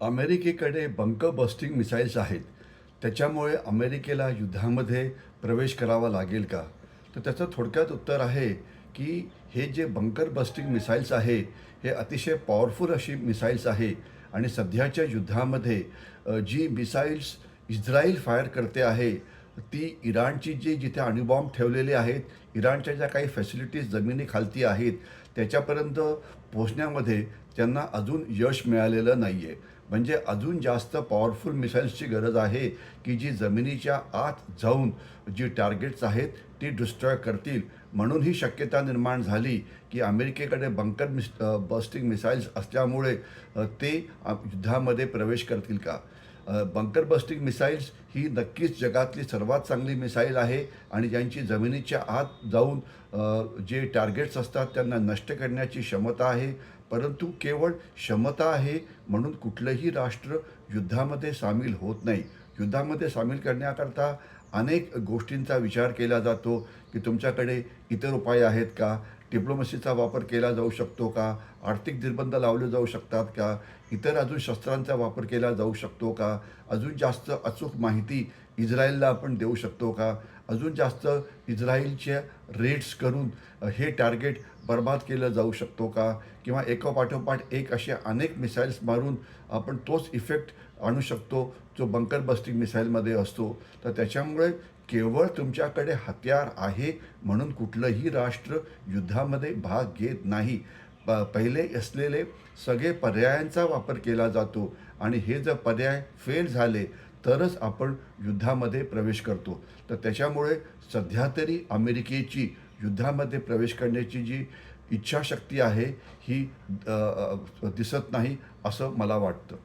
अमेरिकेकडे bunker bursting missiles आहेत. त्याच्यामुळे अमेरिकेला युद्धामध्ये प्रवेश करावा लागेल का? तर त्याचं थोडक्यात उत्तर आहे की हे जे बंकर बस्टिंग मिसाईल्स आहे हे अतिशय पॉवरफुल अशी मिसाईल्स आहे आणि सध्याच्या युद्धामध्ये जी मिसाईल्स इस्रायल फायर करते आहे ती इराणची जी जिथे अणुबॉम्ब ठेवलेले आहेत इराणच्या ज्या काही फॅसिलिटीज जमिनीखालती आहेत त्याच्यापर्यंत पोहोचण्यामध्ये त्यांना अजून यश मिळालेलं नाही आहे म्हणजे अजून जास्त पॉवरफुल मिसाईल्सची गरज आहे की जी जमिनीच्या आत जाऊन जी टार्गेट्स आहेत ती डिस्ट्रॉय करतील. म्हणून ही शक्यता निर्माण झाली की अमेरिकेकडे बंकर मिस बस्टिंग मिसाईल्स असल्यामुळे ते युद्धामध्ये प्रवेश करतील का? बंकर बस्टिंग मिसाईल्स ही नक्कीच जगातली सर्वात चांगली मिसाईल आहे आणि ज्यांची जमिनीच्या आत जाऊन जे टार्गेट्स असतात त्यांना नष्ट करण्याची क्षमता आहे. परंतु केवळ क्षमता आहे म्हणून कुठलंही राष्ट्र युद्धामध्ये सामील होत नाही. युद्धामध्ये सामील करण्याकरता अनेक गोष्टींचा विचार केला जातो की तुमच्याकडे इतर उपाय आहेत का? डिप्लोमसीचा वापर केला जाऊ शकतो का? आर्थिक निर्बंध लावले जाऊ शकतात का? इतर अजून शस्त्रांचा वापर केला जाऊ शकतो का? अजून जास्त अचूक माहिती इस्रायलला आपण देऊ शकतो का? अजून जास्त इस्रायलच्या रेट्स करून हे टार्गेट बर्बाद केलं जाऊ शकतो का? किंवा एकापाठोपाठ एक असे अनेक मिसाईल्स मारून आपण तोच इफेक्ट आणू शकतो जो बंकर बस्टिंग मिसाईलमध्ये असतो. तर त्याच्यामुळे केवळ तुमच्याकडे हत्यार आहे म्हणून कुठलंही राष्ट्र युद्धामध्ये भाग घेत नाही. प पहिले असलेले सगळे पर्यायांचा वापर केला जातो आणि हे जर पर्याय फेल झाले तरच आपण युद्धामध्ये प्रवेश करतो. तर त्याच्यामुळे सध्या तरी अमेरिकेची युद्धामध्ये प्रवेश करण्याची जी इच्छाशक्ती आहे ही दिसत नाही असं मला वाटतं.